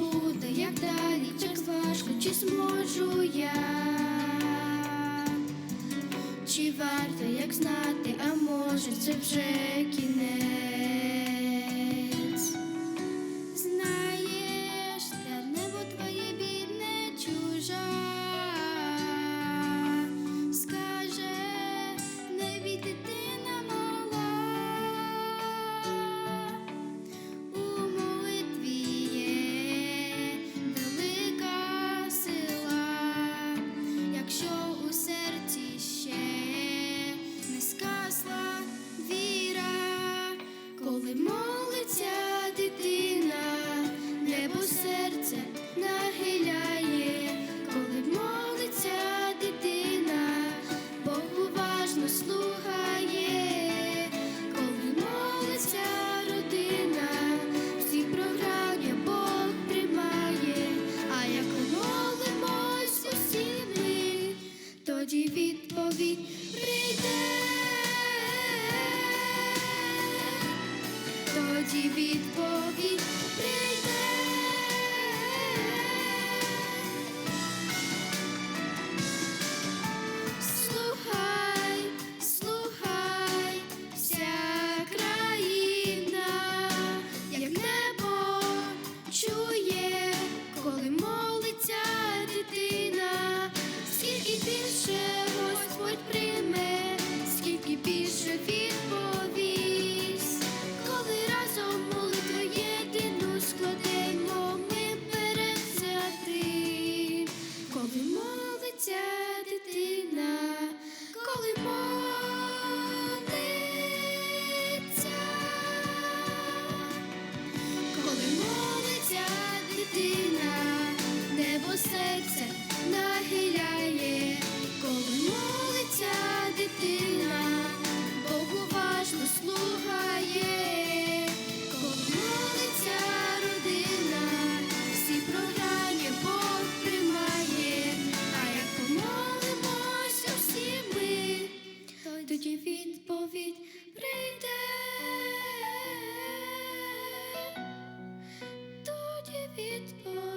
буде, як далі, як важко, чи зможу я, чи варто як знати, а може це вже кінець. тоді відповідь прийде, тоді відповідь. тільки відповідь прийде, тоді відповідь.